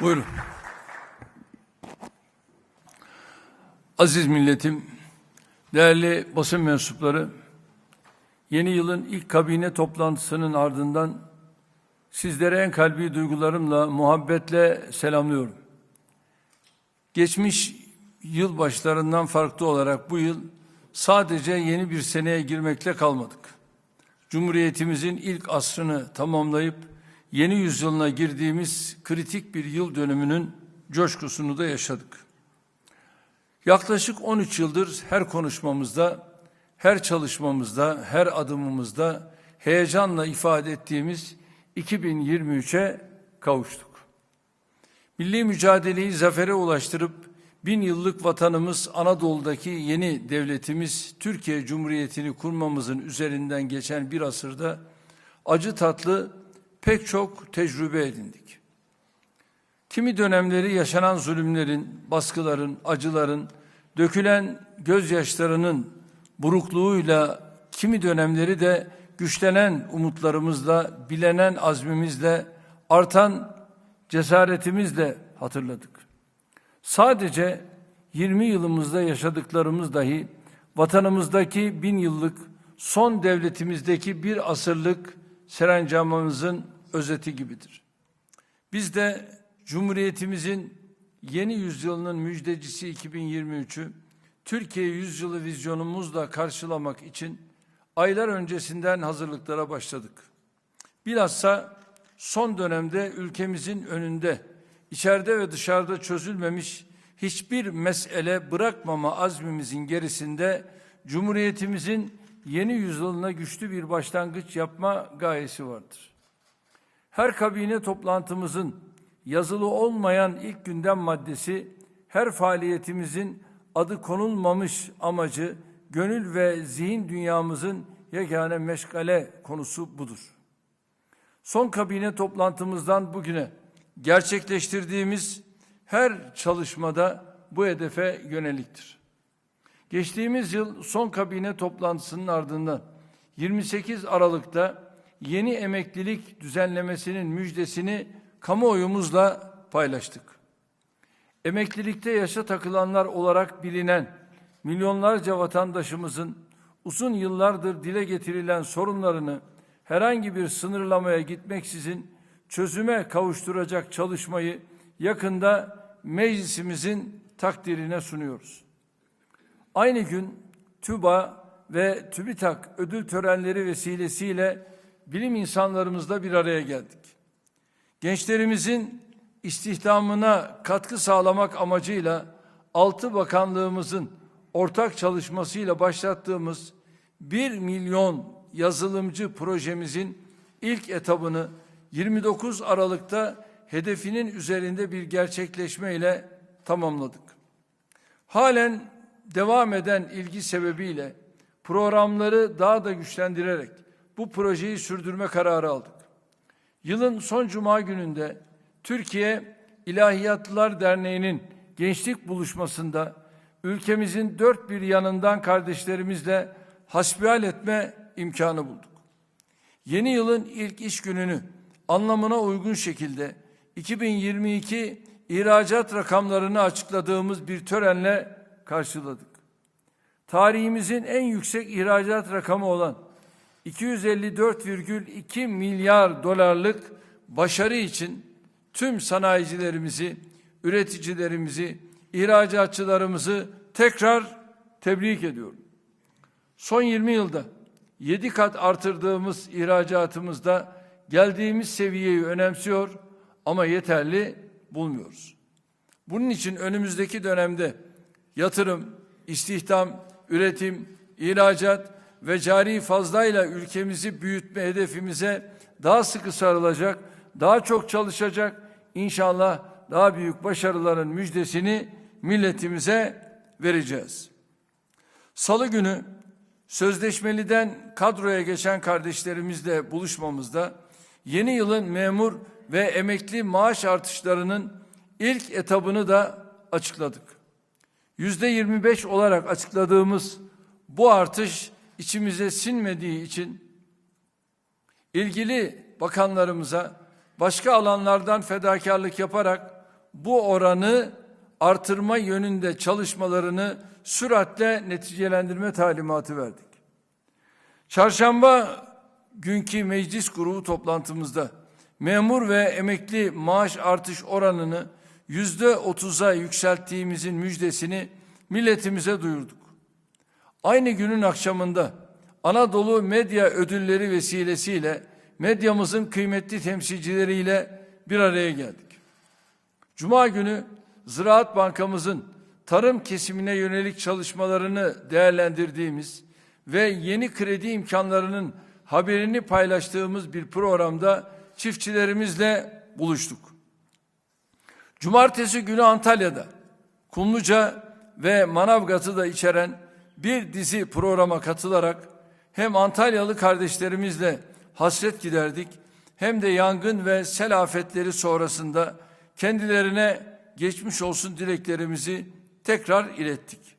Buyurun. Aziz milletim, değerli basın mensupları, yeni yılın ilk kabine toplantısının ardından sizlere en kalbi duygularımla, muhabbetle selamlıyorum. Geçmiş yıl başlarından farklı olarak bu yıl sadece yeni bir seneye girmekle kalmadık. Cumhuriyetimizin ilk asrını tamamlayıp yeni yüzyılına girdiğimiz kritik bir yıl dönümünün coşkusunu da yaşadık. Yaklaşık 13 yıldır her konuşmamızda, her çalışmamızda, her adımımızda heyecanla ifade ettiğimiz 2023'e kavuştuk. Milli mücadeleyi zafere ulaştırıp bin yıllık vatanımız Anadolu'daki yeni devletimiz Türkiye Cumhuriyeti'ni kurmamızın üzerinden geçen bir asırda acı tatlı pek çok tecrübe edindik. Kimi dönemleri yaşanan zulümlerin, baskıların, acıların, dökülen gözyaşlarının burukluğuyla, kimi dönemleri de güçlenen umutlarımızla, bilenen azmimizle, artan cesaretimizle hatırladık. Sadece 20 yılımızda yaşadıklarımız dahi vatanımızdaki bin yıllık son devletimizdeki bir asırlık serencamımızın özeti gibidir. Biz de Cumhuriyetimizin yeni yüzyılının müjdecisi 2023'ü Türkiye yüzyılı vizyonumuzla karşılamak için aylar öncesinden hazırlıklara başladık. Bilhassa son dönemde ülkemizin önünde içeride ve dışarıda çözülmemiş hiçbir mesele bırakmama azmimizin gerisinde Cumhuriyetimizin yeni yüzyılına güçlü bir başlangıç yapma gayesi vardır. Her kabine toplantımızın yazılı olmayan ilk gündem maddesi, her faaliyetimizin adı konulmamış amacı, gönül ve zihin dünyamızın yegane meşgale konusu budur. Son kabine toplantımızdan bugüne gerçekleştirdiğimiz her çalışmada bu hedefe yöneliktir. Geçtiğimiz yıl son kabine toplantısının ardından 28 Aralık'ta yeni emeklilik düzenlemesinin müjdesini kamuoyumuzla paylaştık. Emeklilikte yaşa takılanlar olarak bilinen milyonlarca vatandaşımızın uzun yıllardır dile getirilen sorunlarını herhangi bir sınırlamaya gitmeksizin çözüme kavuşturacak çalışmayı yakında meclisimizin takdirine sunuyoruz. Aynı gün TÜBA ve TÜBİTAK ödül törenleri vesilesiyle bilim insanlarımızla bir araya geldik. Gençlerimizin istihdamına katkı sağlamak amacıyla altı bakanlığımızın ortak çalışmasıyla başlattığımız 1 milyon yazılımcı projemizin ilk etabını 29 Aralık'ta hedefinin üzerinde bir gerçekleşmeyle tamamladık. Halen devam eden ilgi sebebiyle programları daha da güçlendirerek bu projeyi sürdürme kararı aldık. Yılın son cuma gününde Türkiye İlahiyatlılar Derneği'nin gençlik buluşmasında ülkemizin dört bir yanından kardeşlerimizle hasbihal etme imkanı bulduk. Yeni yılın ilk iş gününü anlamına uygun şekilde 2022 ihracat rakamlarını açıkladığımız bir törenle karşıladık. Tarihimizin en yüksek ihracat rakamı olan 254,2 milyar dolarlık başarı için tüm sanayicilerimizi, üreticilerimizi, ihracatçılarımızı tekrar tebrik ediyorum. Son 20 yılda 7 kat artırdığımız ihracatımızda geldiğimiz seviyeyi önemsiyor ama yeterli bulmuyoruz. Bunun için önümüzdeki dönemde yatırım, istihdam, üretim, ihracat ve cari fazlayla ülkemizi büyütme hedefimize daha sıkı sarılacak, daha çok çalışacak, inşallah daha büyük başarıların müjdesini milletimize vereceğiz. Salı günü sözleşmeliden kadroya geçen kardeşlerimizle buluşmamızda yeni yılın memur ve emekli maaş artışlarının ilk etabını da açıkladık. Yüzde 25 olarak açıkladığımız bu artış içimize sinmediği için ilgili bakanlarımıza başka alanlardan fedakarlık yaparak bu oranı artırma yönünde çalışmalarını süratle neticelendirme talimatı verdik. Çarşamba günkü meclis grubu toplantımızda memur ve emekli maaş artış oranını yüzde otuza yükselttiğimizin müjdesini milletimize duyurduk. Aynı günün akşamında Anadolu Medya Ödülleri vesilesiyle medyamızın kıymetli temsilcileriyle bir araya geldik. Cuma günü Ziraat Bankamızın tarım kesimine yönelik çalışmalarını değerlendirdiğimiz ve yeni kredi imkanlarının haberini paylaştığımız bir programda çiftçilerimizle buluştuk. Cumartesi günü Antalya'da Kumluca ve Manavgat'ı da içeren bir dizi programa katılarak hem Antalyalı kardeşlerimizle hasret giderdik hem de yangın ve sel afetleri sonrasında kendilerine geçmiş olsun dileklerimizi tekrar ilettik.